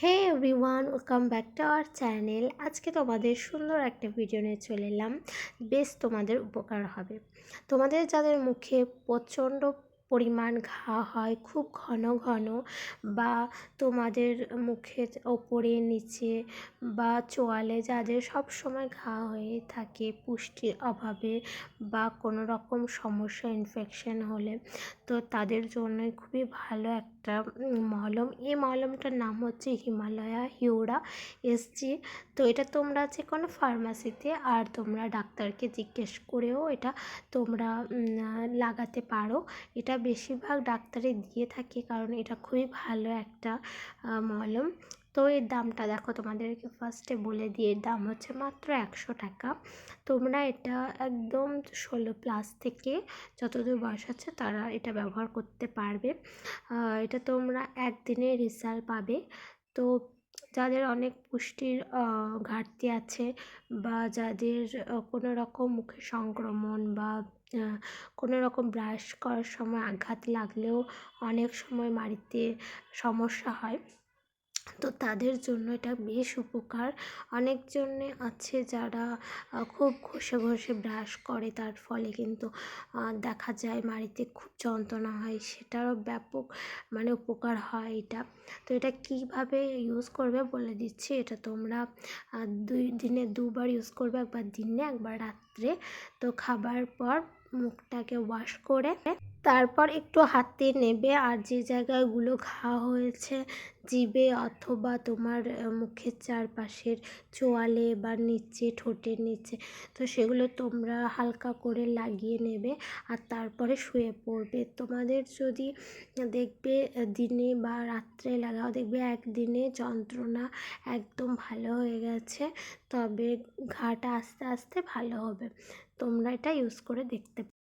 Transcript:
Hey everyone welcome back to our channel আজকে তোমাদের সুন্দর একটা ভিডিও নিয়ে চলে এলাম। বেশ তোমাদের উপকার হবে। তোমাদের যাদের মুখে প্রচণ্ড পরিমাণ ঘা হয়, খুব ঘন ঘন, বা তোমাদের মুখের ওপরে, নিচে, বা চোয়ালে যাদের সব সময় ঘা হয়ে থাকে পুষ্টির অভাবে বা কোনো রকম সমস্যা ইনফেকশন হলে, তো তাদের জন্যই খুবই ভালো একটা মলম এই মলমটার নাম হচ্ছে হিমালয়া হিউরা এসজি তো এটা তোমরা যে কোনো ফার্মাসিতে আর তোমরা ডাক্তারকে জিজ্ঞেস করেও এটা তোমরা লাগাতে পারো। এটা বেশিরভাগ ডাক্তারে দিয়ে থাকে কারণ এটা খুবই ভালো একটা মলম তো এর দামটা দেখো তোমাদেরকে ফার্স্টে বলে দিয়ে এর দাম হচ্ছে মাত্র একশো টাকা। তোমরা এটা একদম ষোলো প্লাস থেকে যতদূর বয়স আছে তারা এটা ব্যবহার করতে পারবে। এটা তোমরা একদিনে রেজাল্ট পাবে। তো যাদের অনেক পুষ্টির ঘাটতি আছে বা যাদের কোনো রকম মুখে সংক্রমণ বা কোনো রকম ব্রাশ করার সময় আঘাত লাগলেও অনেক সময় বাড়িতে সমস্যা হয় তো তাদের জন্য এটা বেশ উপকার। অনেকজনে আছে যারা খুব ঘষে ঘষে ব্রাশ করে তার ফলে কিন্তু দেখা যায় বাড়িতে খুব যন্ত্রণা হয়, সেটারও ব্যাপক মানে উপকার হয় এটা। তো এটা কীভাবে ইউজ করবে বলে দিচ্ছি, এটা তোমরা দুই, দিনে দুবার ইউজ করবে, একবার দিনে, একবার রাত্রে। তো খাবার পর মুখটাকে ওয়াশ করে তারপর একটু হাতে নেবে আর যে জায়গাগুলো ঘা হয়েছে জিভে অথবা তোমার মুখের চারপাশের চোয়ালে বা নিচে, ঠোঁটের নিচে, তো সেগুলো তোমরা হালকা করে লাগিয়ে নেবে আর তারপরে শুয়ে পড়বে। তোমাদের যদি দেখবে দিনে বা রাত্রে লাগাও, দেখবে একদিনে যন্ত্রণা একদম ভালো হয়ে গেছে, তবে ঘাটা আস্তে আস্তে ভালো হবে। তোমরা এটা ইউজ করে দেখতে